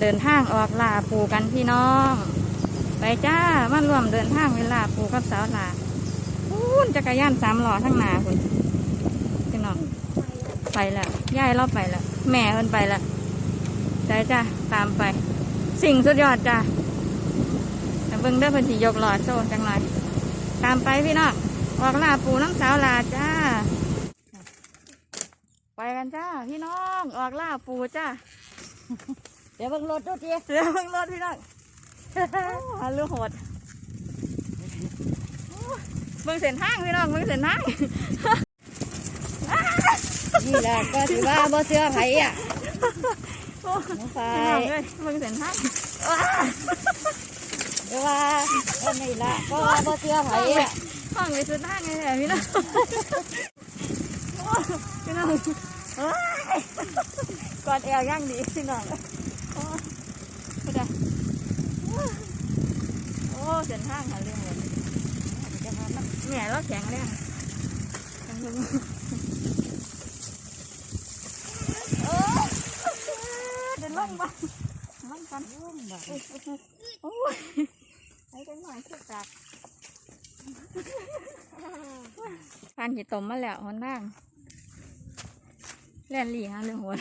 เดินทางออกล่าปูกันพี่น้อง ไปจ้ามาร่วมเดินทางเวลาปูกับสาวลาพูนจักรยานสามล้อทั้งนาคุณพี่น้องไปแล้วย่ายเราไปแล้วแม่เอินไปแล้วใจจ้าตามไป สิ่งสุดยอดจ้าเบิ่งเด้อพิ่นสิยกหลอดโซ่จังไรตามไปพี่น้องออกล่าปูน้ำสาวลาจ้าไปกันจ้าพี่น้องออกล่าปูจ้า เดี๋ยวเบิ่งรถดูดิเดี๋ยวเพิ่งรถพี่น้องฮัลโหลโหดเบิ่งเส้นทางพี่น้องเบิ่งเส้นทางนี่แหละก็ถือว่าบ่เสื้อไผอะโอ้น้องไฟพี่น้องเลยเบิ่งเส้นทางเดี๋ยวว่าก็นี่ละก็ว่าบ่เสื้อไผอะห้องไปเส้นทางไงเนี่ยพี่น้องโอ้พี่น้องเอ้ยกอดแอวย่างดีพี่น้อง โอ้ไม่ได้โอ้เส้นทางค่ะเรื่องเลยแม่เราแข็งแรงแข็งแรงโอ้เดินลงบ้างลงกันลงบ้างโอ้ยไปกันหน่อยคือจักทานกี่ตมมาแล้วหนนั่งแล่นหลีฮะเรื่องหัว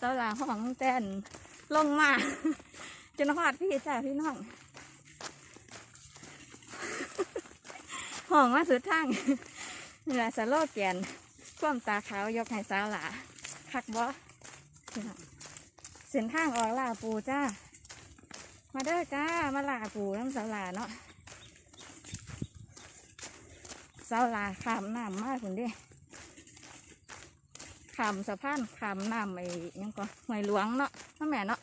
ตาหลาห้องเต้นลงมาจนหอดพี่จ้าพี่น้องห้องมาสุดทางนี่แหละสโลแกนความตาขาวยกให้สาวหลาคักบ่เส้นทางออกลาปูจ้า มาเด้อจ้า มาลาปูน้ำสาวหลาเนาะสาวหลาขามน้ำมากคุณดิ ขามสะพานขามน้ำไอ้ยังก็หวยหลวงเนาะน้าแม่เนาะ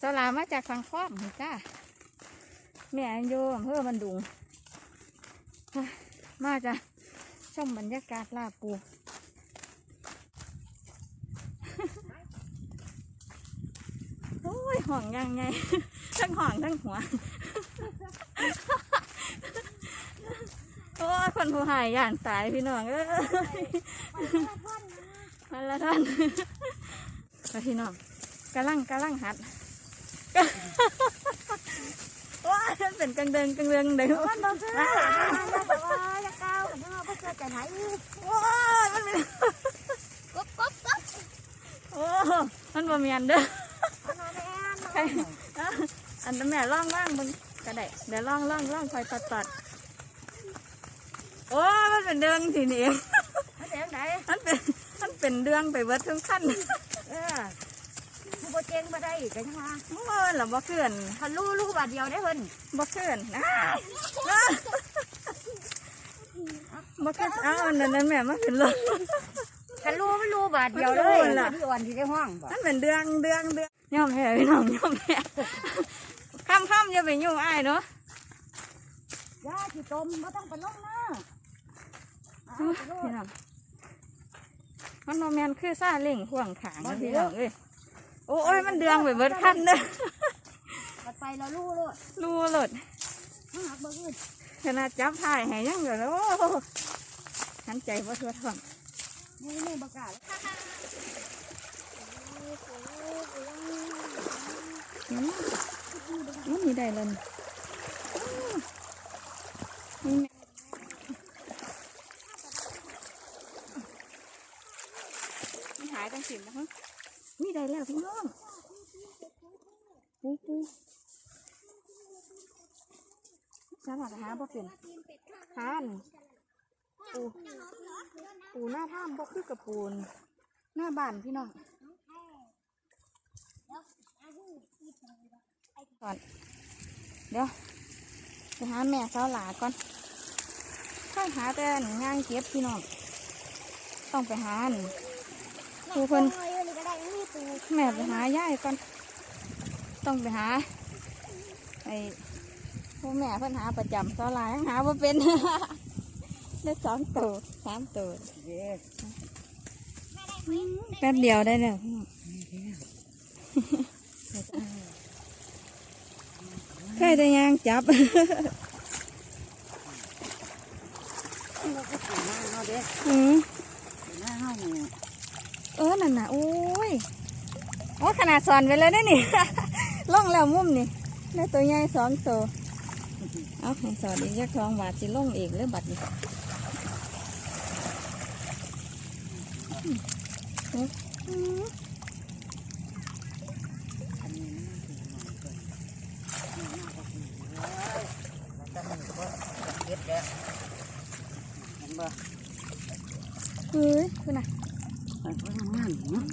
สลามาจากสังคมนี่จ้าแม่โยมเพื่อบันดุงมาจ้ะชมบรรยากาศลาปูโอ้ยห่องยังไงทั้งห่องทั้งหัว โอ้ยคนผู้หายย่านตายพี่น้องเอ้ย พันละท่านแล้วพี่น้องกำลังกำลังหัดว้ามันเป็นกังเดิงกังเดิงเดิงมันบ่เสื้อมันบ่ว่าอย่าก้าวเดี๋ยวบ่เสื้อจะไหนว้ามันเป็นก๊บก๊บก๊บโอ้มันบ่เมียนเด้อมาแม่ใครอันนั้นแม่ล่องล่างมึงก็ได้เดี๋ยวล่องล่องล่องคอยตัดตัดโอ้มันเป็นเดืองทีนี้มาเดี๋ยวไหนมันเป็น มันเป็นเดืองไปเบิดทั้งขั้นเออผู้บ่เจ๊งบ่ได้กันยังว่าโอ้ยหรอบ่เกินถ้ารู้รู้บาทเดียวได้เพิ่นบ่เกินอ้ายอ้ายบ่เกินอ้าวอันนั้นนั่นแม่มันเป็นลมถ้ารู้ไม่รู้บาทเดียวเลยมันรู้ล่ะพี่อ่อนที่ได้ห้องบ่มันเป็นเดืองเดืองเดืองย่อมแพ้พี่น้องย่อมแพ้ค่ำค่ำอย่าไปยุ่งอ้ายเนาะยาที่ต้มบ่ต้องไปลงนะเอาพี่ไปโลดน้อง มันโมแมนคือซาเล่งห่วงขางนะพี่น้องเอ้ยโอ้ยมันเดืองไปเบิดคันเด้อปัดไปแล้วรู้โลดรู้หลดมาหักบ่อื่นขนาดจับถ่ายให้ยังเหลือแล้วโอ้หันใจว่าทั่วท้องนี่นี่บ่กล้าอืมมันมีได้เลยนี่แม่มีหายตั้งสิบนะฮะมีได้แล้วพี่น้องปูปูสามารถหาบ่เป็นหานปูปูหน้าถ้ำบ่คือกับปูนหน้าบ้านพี่น้องก่อนเดี๋ยวไปหาแม่สาวหลาก่อนค่อยหาแต่งานเก็บพี่น้องต้องไปหา อันครูเพิ่นแม่ไปหายายก่อน ต้องไปหาไอ้พวกแม่เพิ่นหาประจำสาวหลายังหาบ่เป็นได้สองตัวสามตัวเด้อแป๊บเดียวได้แล้วเคยได้ยังจับเอาหน้าเฮาเด้ออืม หน้าเฮานี่ เออนั่นน่ะโอ้ยโอ้ ขนาดสอนไปแล้วได้นี่ ล่องแล้วมุมนี่ได้ตัวใหญ่สองตัว เอาสอนอีกยักทองบาทสิล่องอีกหรือบัดนี้อืม อันนี้มันถึงหน่อยเกินนี่มากกว่านี้เลยแล้วจะมีก็เก็บแล้วเห็นบ่ เฮ้ยคุณน่ะ มันก็ทำงานเนาะ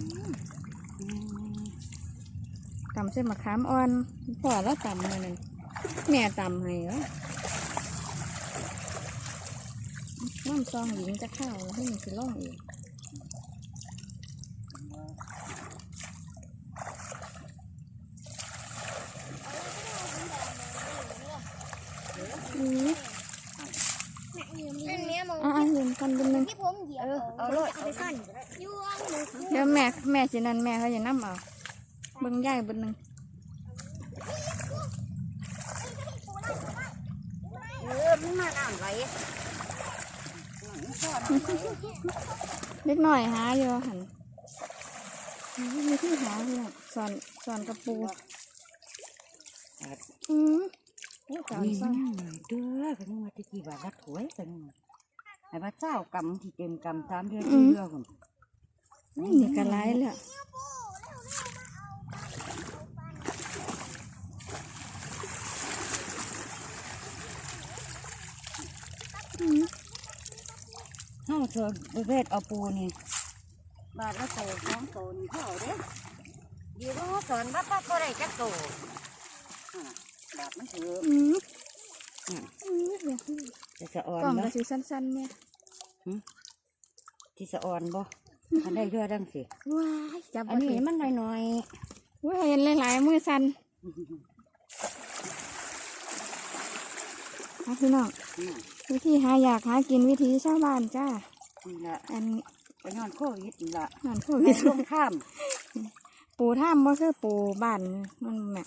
ตำเส้น มะขามอ่อนพ่อแล้วตำมานั่นแม่ตำให้เหรอน้ำซองหญิงจะเข้าวแล้วให้มันสิล่องอีกอืมนั่นแม่มองอะอะยืนกันเป็นหนึ่งที่ผมเหยียบเอาเลยเอาไปซ่อนยวงหนูเดี๋ยวแม่แม่สินั่นแม่เขาจะนั่เอาเบิ่งย่ายเบิ่งหนึ่ง เออมันมาน้ำไหลเล็กหน่อยหาอยู่หันมีที่หาอยู่น่ะสอนสอนกระปูอืมโอ้สอนมีสอมานน้ำไหลเด้อกันว่าจะกี่บาทละถวยกันไอ้พระเจ้ากำที่เต็มกำสามเดือนที่เดือนคนนี่นี่กระไรเลยอะอืม เฮาเธอประเภทเอาปูนี่ บาทละโตสองโตนี่เท่าเด้อดีก็สอนว่าป้าก็ได้จักโตอ่าบาทมันถืออืมอืมอืมเดี๋ยวจะสะอ่อนกล่องบ่กระสีสั้นๆเนี่ยที่สะอ่อนบ่อันได้เรือดังสิว้ายจับอันนี้บ่ถึงมันน้อยว้ายเห็นหลายๆมือสั้นๆนะพี่น้องนี่วิธีหาอยากหากินวิธีชาวบ้านจ้า นี่ละอันไปนอนโควิดนี่ละนั่นพวกไปนี้ลงข้าม ปูท่ามบ่คือปูบ้านมันแม่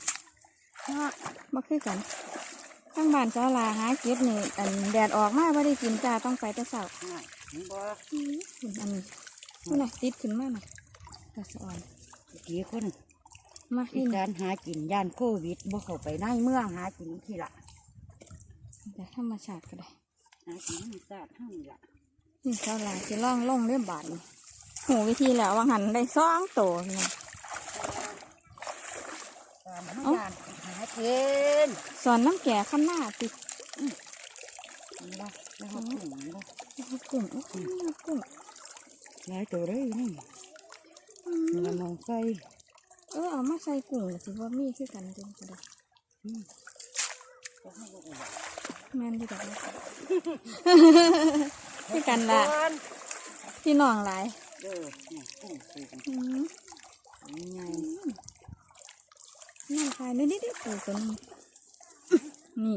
เนาะบ่คือกันทั้งบ้านเจ้าลาหาเก็บนี่ อันแดดออกมาบ่ได้กินจ้าต้องไปแต่เช้าน่ะเห็นบ่อืมอันนี้นี่นะติดขึ้นมาหน่อยกระสอนกี่คนมาอีที่นี่การหากินย่านโควิดบ่เข้าไปในเมืองหากินที่ละแต่ธรรมชาติก็ได้หากินธรรมชาติเท่านี้ละนี่ เจ้าลาจะล่องล่องเรื่องบาทนี่หูวิธีแล้ววางหันได้สองโตนี่ตามหาย่านหากินสอนน้ำแก่ขั้นหน้าติดเห็นบ่แล้วเขากุ้งเห็นบ่กุ้งโอ้ยกุ้งหลายตัวเลยนี่อืมันมมองใส่เออเอามาใส่กุ้งสิว่ามีคือกันจริงก็ได้อืมก็ให้ลูกเอาไว้แม่นที่กันคื อกันละก่อนพี่น้องหลายเด้อนี่กุ้งปูอืมไงนี่ค่ะนี่นี่นี่ปูตัวนี้นี่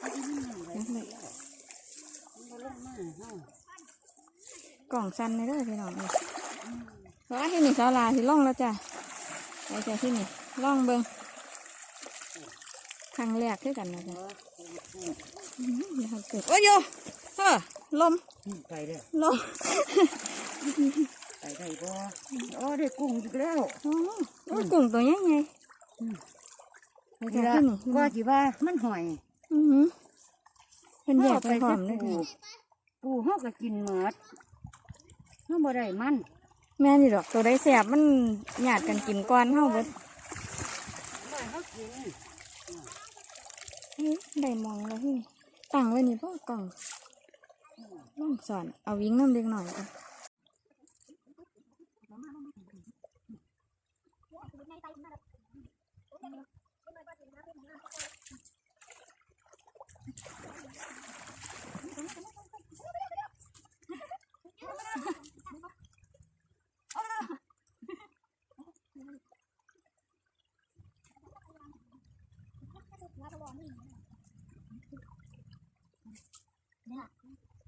มันบ่ลงกล่องสั้นเลยเด้อพี่น้องนี่เพราะว่าที่นี่สาลาที่ล่องแล้วจ้ะไปจ้ะที่นี่ล่องเบิ้งครั้งแรกคือกันนะจ๊ะโอ้ยโย เออลมอืมไปเด้อลมไปได้บ่โอ้ได้กุ้งอีกแล้วโอ้โอ้ยกุ้งตัวใหญ่ไงไปทีละก็สิว่ามันหอยอือหือเป็นแยกไปพร้อมเลยปูจ้ะปูเฮาก็กินหมดเฮาบ่ได้มัน แม่นี่ดอกตัวได้แสบมันหยาดกันกินก้อนเฮาเบิดบ่เฮากินเฮ้ยได้มองแล้วพี่ตั้งไว้นี่พ่อกล่อง ล่องสอนเอาวิ่งน้ำเล็กหน่อยจ้ะคนเลย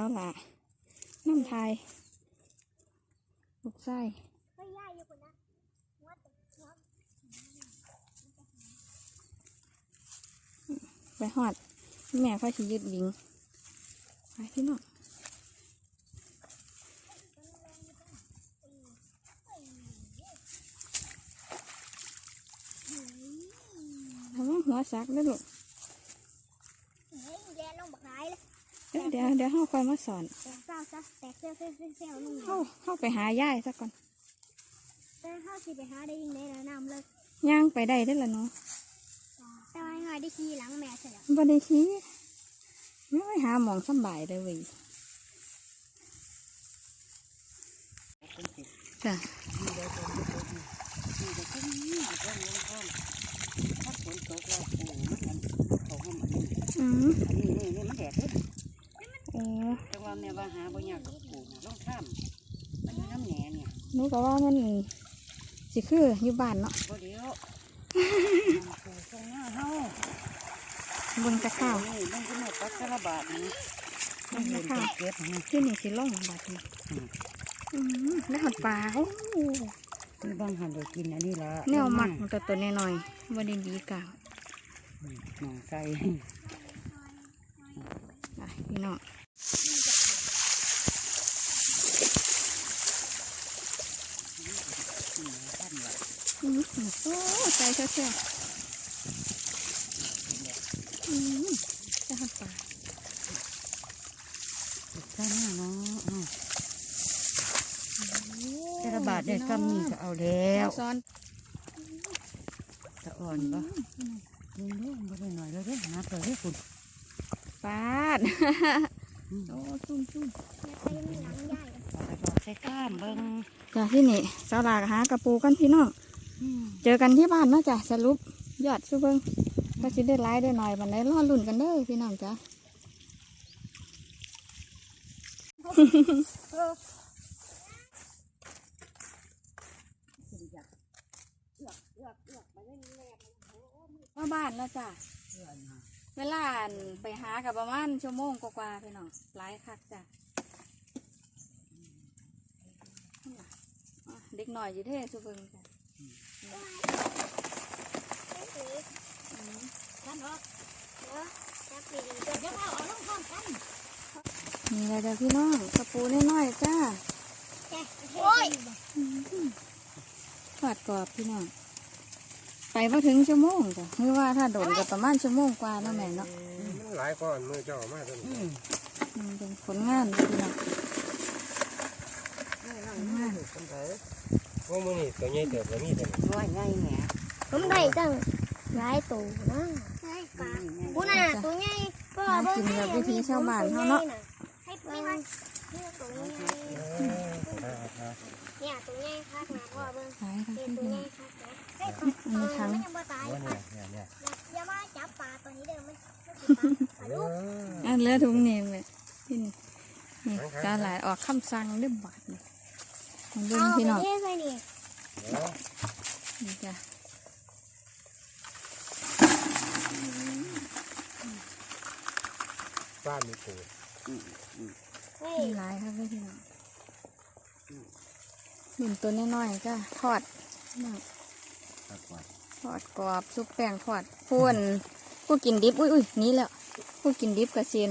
าวหลาน้ำไทยลูกไส้ก็ย่ายอยู่คนนะวัดวัดไปหอด แม่ค่อยสิยึดบิงไปพี่น้องทำว่าหัวซักแล้วลูก เฮ้ยแย่ลงบักร้ายเลย เดี๋ยวเดี๋ยวเดี๋ยวเขาค่อยมาสอนแตกเศร้าซะแตกเซี่ยวเซี่ยวเซี่ยวเซี่ยวลงเข้าเข้าไปหายายซะก่อนแต่ถ้าสิไปหาได้ยิงได้แล้วน้ำเลยย่างไปได้ได้อละเนาะแต่ว่าหายได้ขี่หลังแม่เสร็จแล้วบ่ได้ชี้ไม่ไปหาหมองสำบายเลยเว้ยจ้ะนี่ได้ตัวนี้ตัวนี้นี่ก็ขึ้นนี่ก็ลงข้ามถ้าฝนตกแล้วปูมันมันเขาห้องอันนี้อืมอันนี้นี่นี่มัน แดดเด้โอ้แต่ว่าแม่ว่าหาบ่ยากกับปูนะลงข้ามมันอยู่น้ำแหน่เนี่ยหนูก็ว่ามันสิคืออยู่บ้านเนาะบ่เดียวปูตรงหน้าเฮาเบนจะข้าวนี่มันก็หมดปักกระบาดนี่มันเห็นเก็บนะที่นี่สิล่องบาดนี้อืมแล้วหัดปลาโอ้นี่บางหันได้กินอันนี้ละแนวมักมันตัวตัวน้อยๆบ่ได้ดีกล่าวหนองไก่อะพี่น้องอืม โอ้ใจเชื่อๆอืมจะหัดปลาใช่หน้าเนาะอ้าวกระบาดได้กำนี่ก็เอาแล้วซ้อนตะอ่อนปะยิงลูกมาได้หน่อยแล้วเด้นับเลยเด้คุณปาด โอ้จุ้มจุ้มแม่ไปยังมีหลังย่ายเอาไปบอกใส่ก้านเบิ้งจ้ะที่นี่สาวหลากหากระปูกันพี่น้องเจอกันที่บ้านเนาะจ้ะสรุปยอดสู้เบิ้งก็สิได้ไล่ได้หน่อยบันไดรอลุ่นกันเด้อพี่น้องจ้ะมาบ้านแล้วจ้ะ เวลาอั่นไปหากับประมาณชั่วโมงกว่าๆพี่น้องหลายคักจ้ะอะเด็กหน่อยอยู่เท่สุเบิงจ้ะอืมกันเหรอเออแป๊บดีๆเดี๋ยวเอาเอาลงพร้อมกันนี่แหละจ้ะพี่น้องกระปูน้อยๆจ้าโอ้ยทอดกรอบพี่น้องไป พอถึงชั่วโมงจ้ะคือว่าถ้าโดนก็ประมาณชั่วโมงกว่าเนาะแม่เนาะมันหลายก้อนมือเจ้ามากเลยอืมอืมเป็นผลงานเลยพี่น้องคนไทยว่ามือนี่ตัวใหญ่เติบแล้วมีแต่น้อยไงแหน่ผมได้ตั้งหลายตัวนะใช่ปลากูน่ะตัวใหญ่ก็ให้ไม่ว่าให้ไม่ว่าเนี่ยตัวใหญ่ เนี่ยตัวใหญ่คักนะพ่อเบิ่งนี่ตัวองใหญ่คักนะเฮ้ยมันยังบ่ตายปลาเนี่ยเนี่ยเนี่ยอย่ามาจับปลาตัวนี้เด้อมันปลาลูกอะเลือถุงเนี่เลยพี่นี่นี่กาหลายออกคำสั่งเรื่องบาทนี่ของเบิ่งพี่น้องนี่จ้ะป้านมีปูมีหลายครับพี่น้อง หนึ่งตัวน้อยๆจ้ะทอดทอดกรอบซุปแป้งทอดพูนผู้กินดิบอุ้ยอุ้ยนี่แล้วผู้กินดิบกระเซียน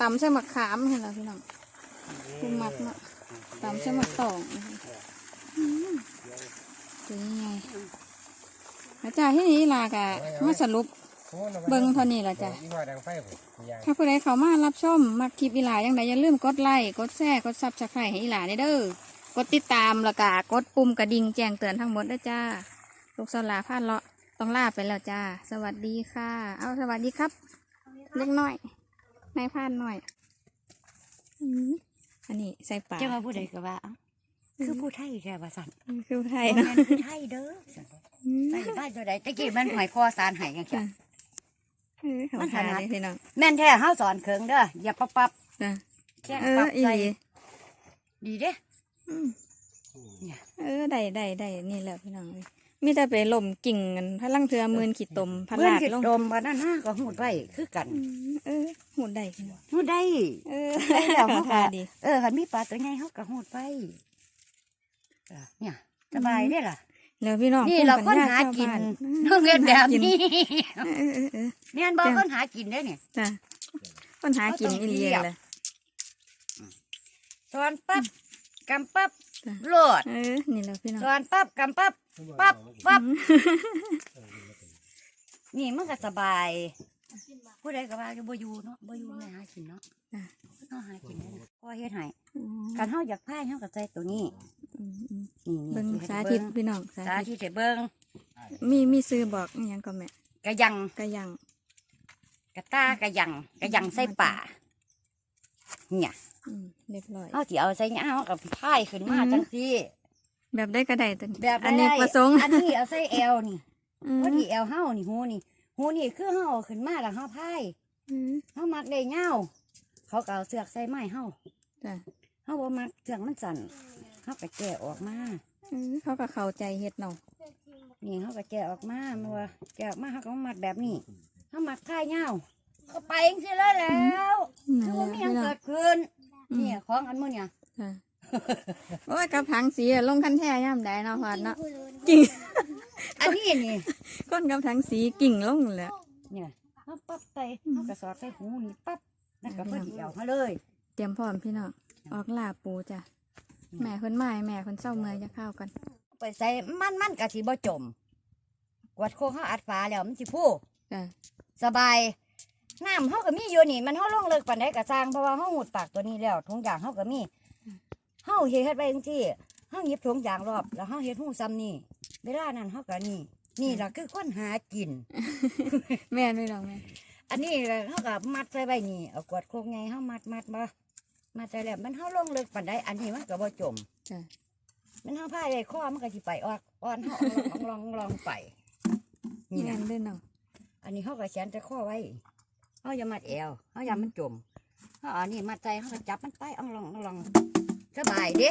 ตำใส่มะขามเห็นแล้วพี่น้องผู้มักเนาตำใส่มะตองอืมตัวนี้ไงอาจารย์ที่นี่ลากะมาสรุปเบิ่งเท่านี้ละจ้ะอีว่าดังไฟผมยางถ้าผู้ใดเขามารับชมมักคลิปอีหลาอย่างใดอย่าลืมกดไลค์กดแชร์กดซับสไครต์ให้อีหลาเด้อ กดติดตามแล้วก็กดปุ่มกระดิ่งแจ้งเตือนทั้งหมดด้วยจ้า ลูกสลาพลาดเลาะต้องลาไปแล้วจ้า สวัสดีค่ะ เอาสวัสดีครับ เล็กน้อยนายพรานหน่อยอืมอันนี้ใส่ปากจะมาผู้ใดก็ว่าเอ้าคือผู้ไทยแค่ว่าสั่นคือไทยบ่เนาะแม่นผู้ไทยเด้อสั่นอืมใส่บ้านตัวใดตะกี้มันหอยคอสารใหายกันจ้ะจ้ะเออเขามันถทานัดเลยพี่น้องแม่นแท้เฮาสอนเคิงเด้ออย่าปับปับจ้ะแค่เอปัอบอีใส่หลีดีเด้อืม เนี่ยเออได้ได้ได้นี่แหละพี่น้องเอ้ยมีแต่ไปล่มกิ่งกันพลังเทือมืนขีดตมพเพื่อนลาดคิดลงดมบ่นั่นนะก็หูดไว้คือกันอืมเออหูได้พี่น้องหูดได้ เออได้แล้วเขาทาก็ดีเออคันมีปลาตัวใหญ่เฮาก็หูดไว้เออเนี่ยสบายเด้ล่ะแล้วพี่น้องนี่เราภูคนมิปัญญหากินชาวบ้น้องเรียนแบบนี้เออเออเออเรียนบอกคนหากินได้เนี่ยจ้ะคนหากินเขาต้องอีเลียเทียบเลยสอนปั๊บ กำปั๊บจ้ะโลดเออนี่แหละพี่น้อง สอนปั๊บกำปั๊บปั๊บปั๊บนี่มันก็สบาย ผู้ใดก็ว่าจะบ่อยู่เนาะบ่อยู่แม่หากินเนาะจ้ะเฮาหากินได้นะพ่อเฮ็ดให้อืมกันเฮาอยากพายเฮาก็ใส่ตัวนี้อืมอืมนี่เบิ่งนี่สาธิตพี่น้องสาสาธิธิตตให้เบิ่งมีมีซื้อบอกอิหยังก็แม่กระยังกระยังกระตากระยังกระยังใส่ป่าเนี่ยอืม เรียบร้อยเฮาสิเอาใส่หยังเฮาก็พายขึ้นมาอืมจังซี่แบบได้ก็ได้ตัวนี้แบบอันนี้ได้ประสงค์อันนี้เอาใส่แอวนี่อืมพอดีแอวเฮานี่หูนี่หูนี่คือเฮาเอาขึ้นมาแล้วเฮาพายอืมเฮามักได้เงาเขาก็เอาเสือกใส่ไม้เฮาจ้ะเฮาบ่มักเสือกมันสั่นเฮาก็แกะออกมาอืมเขาก็เข้าใจเฮ็ดเนาะนี่เฮาก็แกะออกมาเมื่อแกะออกมาเฮาก็มามัดแบบนี้เฮามัดพายเงาก็ไปจังซี่เลยแล้วนั่คืนอแหบ่ละมีหยังพี่น้อเกิงดขึ้น อืมเนี่ยของอันมื้อเนี่ยจ้ะโอ้ยกับถังสีอะลงคันแท้ย่ำได้เนาะพอดเนาะกิ่ง อันนี้นี่ก้นกับถังสีกิ่งลงแหล้วเนี่ยเฮาปั๊บไปเฮาก็สอดใส่หูนี่ปั๊บนั่นก็พอดีเอาเฮาเลย เตรียมพร้อมพี่น้องออกลาปูจ้ะแม่คนใหม่แม่คนเศร้าเมื่อยจะเข้ากันไปใส่มันมันกะสิบ่จมกวดโคกเขาอัดฝาแล้วมันสิพู จ้ะสบาย น้ำเขาก็มีอยู่นี่ มันเขาลงเลิกปานใดก็สร้างเพราะว่าเขาหุดปากตัวนี้แล้วถุงยางเขาก็มีเขาเฮ็ดไปจังซี่เขาหยิบถุงยางรอบแล้วเขาเฮ็ดหูซ้ำนี่เวลานั้นเขาก็นี่ นี่ล่ะคือคนหากิน แม่ไม่ลองแม่อันนี้ล่ะเขาก็มัดใส่ไว้นี่เอากวดโคกไงเขามัดมัดมามัดใจแล้วมันเขาลงเลิกปานใดอันนี้มันก็บ่จมจ้ะมันเขาพายไอ้ข้อมันก็สิไปออกอ่อนเขาลองลองลองไปนี่แม่นะนเด้วยเนาะอันนี้เขาก็แขนจะข้อไว้ เขาอย่ามัดแอวเขาอย่ามันจมเขาเอานี่มัดใจเขาก็จับมันไปอ่องลองอ่องลองสบายเด้